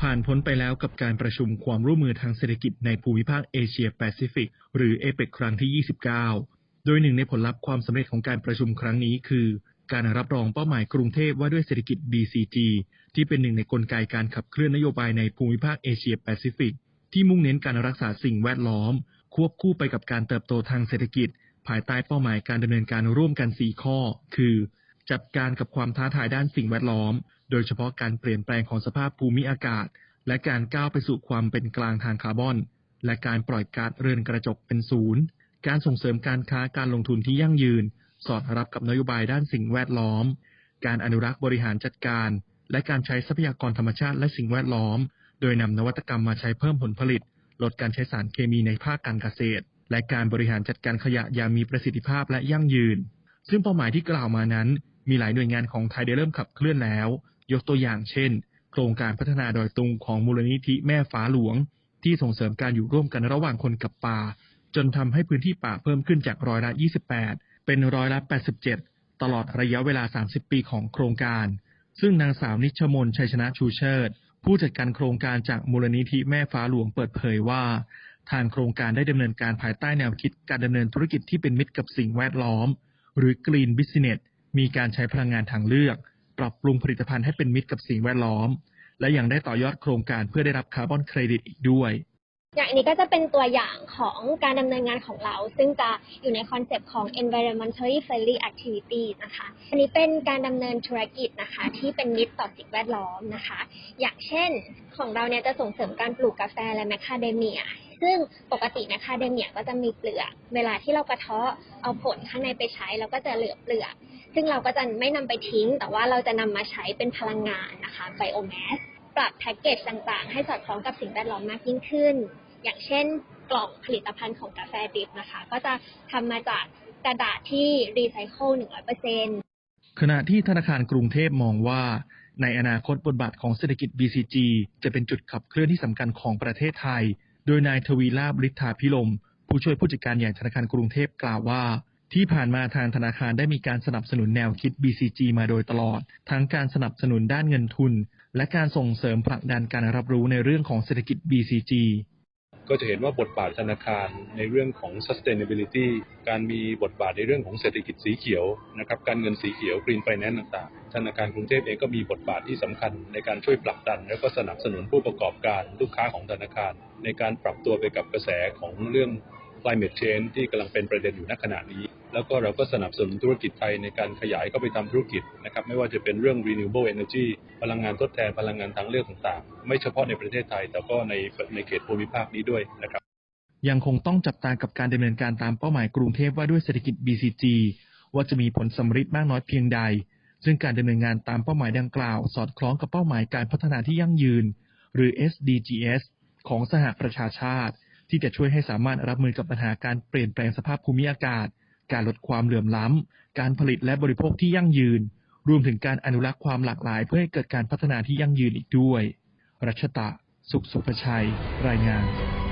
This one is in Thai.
ผ่านพ้นไปแล้วกับการประชุมความร่วมมือทางเศรษฐกิจในภูมิภาคเอเชียแปซิฟิกหรือเอเปครั้งที่ 29 โดยหนึ่งในผลลัพธ์ความสำเร็จของการประชุมครั้งนี้คือ การรับรองเป้าหมายกรุงเทพว่าด้วยเศรษฐกิจ BCG ที่เป็นหนึ่งในกลไกการขับเคลื่อนนโยบายในภูมิภาคเอเชียแปซิฟิกที่มุ่งเน้นการรักษาสิ่งแวดล้อม ควบคู่ไปกับการเติบโตทางเศรษฐกิจ ภายใต้เป้าหมายการดำเนินการร่วมกัน 4 ข้อ คือ จัดการกับความท้าทายด้านสิ่งแวดล้อม โดยเฉพาะการเปลี่ยนแปลงของสภาพภูมิอากาศ และการก้าวไปสู่ความเป็นกลางทางคาร์บอน และการปล่อยก๊าซเรือนกระจกเป็นศูนย์ การส่งเสริมการค้าการลงทุนที่ยั่งยืน สอดรับกับนโยบายด้านสิ่งแวดล้อม การอนุรักษ์บริหารจัดการ และการใช้ทรัพยากรธรรมชาติและสิ่งแวดล้อม โดยนำนวัตกรรมมาใช้เพิ่มผลผลิต ลดการใช้สารเคมีในภาคการเกษตร และการบริหารจัดการขยะอย่างมีประสิทธิภาพและยั่งยืน ซึ่งเป้าหมายที่กล่าวมานั้น มีหลายหน่วยงานของไทยได้เริ่มขับเคลื่อนแล้ว ยกตัวอย่างเช่น โครงการพัฒนาดอยตุงของมูลนิธิแม่ฟ้าหลวง ที่ส่งเสริมการอยู่ร่วมกันระหว่างคนกับป่า จนทำให้พื้นที่ป่าเพิ่มขึ้นจากร้อยละ 28 เป็นร้อยละ 87 ตลอดระยะเวลา 30 ปีของโครงการ ซึ่งนางสาวนิชมนชัยชนะชูเชิดผู้จัดการโครงการจากมูลนิธิแม่ฟ้าหลวงเปิดเผยว่า ทางโครงการได้ดำเนินการภายใต้แนวคิดการดำเนินธุรกิจที่เป็นมิตรกับสิ่งแวดล้อม หรือ Green Business มีการใช้พลังงานทางเลือก ปรับปรุงผลิตภัณฑ์ให้เป็นมิตรกับสิ่งแวดล้อม และยังได้ต่อยอดโครงการเพื่อได้รับคาร์บอนเครดิตอีกด้วยอย่างอันนี้ก็จะเป็นตัวอย่างของการดำเนินงานของเรา ซึ่งจะอยู่ในคอนเซปต์ของ environmentally friendly activities นะคะ อันนี้เป็นการดำเนินธุรกิจนะคะที่เป็นมิตรต่อสิ่งแวดล้อมนะคะ อย่างเช่นของเราเนี่ยจะส่งเสริมการปลูกกาแฟและแมคคาเดเมีย ซึ่งปกติแมคคาเดเมียก็จะมีเปลือก เวลาที่เรากระเทาะเอาผลข้างในไปใช้เราก็จะเหลือเปลือก ซึ่งเราก็จะไม่นำไปทิ้ง แต่ว่าเราจะนำมาใช้เป็นพลังงานนะคะไบโอแมสปรับแพ็กเกจต่างๆ ให้สอดคล้องกับสิ่งแวดล้อมมากยิ่งขึ้น อย่างเช่น กล่องผลิตภัณฑ์ของกาแฟดริบนะคะ ก็จะทำมาจากกระดาษที่รีไซเคิล100%ขณะที่ธนาคารกรุงเทพมองว่า ในอนาคตบทบาทของเศรษฐกิจ BCG จะเป็นจุดขับเคลื่อนที่สำคัญของประเทศไทย ดยนายทวีลาบฤทธาพิลม ผู้ช่วยผู้จัดการใหญ่ธนาคารกรุงเทพกล่าวว่า ที่ผ่านมาทางธนาคารได้มีการสนับสนุนแนวคิด BCG มาโดยตลอด ทั้งการสนับสนุนด้านเงินทุน และการส่งเสริมผลักดันการรับรู้ในเรื่องของเศรษฐกิจ BCG ก็จะเห็นว่าบทบาทธนาคารในเรื่องของ sustainability การมีบทบาทในเรื่องของเศรษฐกิจสีเขียวนะครับ การเงินสีเขียว green finance ต่าง ธนาคารกรุงเทพเองก็มีบทบาทที่สำคัญในการช่วยผลักดัน และก็สนับสนุนผู้ประกอบการลูกค้าของธนาคาร ในการปรับตัวไปกับกระแสของเรื่อง climate change ที่กำลังเป็นประเด็นอยู่ณขณะนี้ แล้วก็เราก็สนับสนุนธุรกิจไทยในการขยายเข้าไปทำธุรกิจนะครับไม่ว่าจะเป็นเรื่อง renewable energy พลังงานทดแทนพลังงานทางเลือกต่างๆ ไม่เฉพาะในประเทศไทย แต่ก็ในในเขตภูมิภาคนี้ด้วยนะครับยังคงต้องจับตากับการดำเนินการตามเป้าหมายกรุงเทพว่าด้วยเศรษฐกิจ BCG ว่าจะมีผลสำฤทธิ์มากน้อยเพียงใด ซึ่งการดำเนินงานตามเป้าหมายดังกล่าว สอดคล้องกับเป้าหมายการพัฒนาที่ยั่งยืน หรือ SDGs ของสหประชาชาติ ที่จะช่วยให้สามารถรับมือกับปัญหาการเปลี่ยนแปลงสภาพภูมิอากาศ การลดความเหลื่อมล้ำ การผลิตและบริโภคที่ยั่งยืน รวมถึงการอนุรักษ์ความหลากหลายเพื่อให้เกิดการพัฒนาที่ยั่งยืนอีกด้วย รัชตะ สุขสุภชัย รายงาน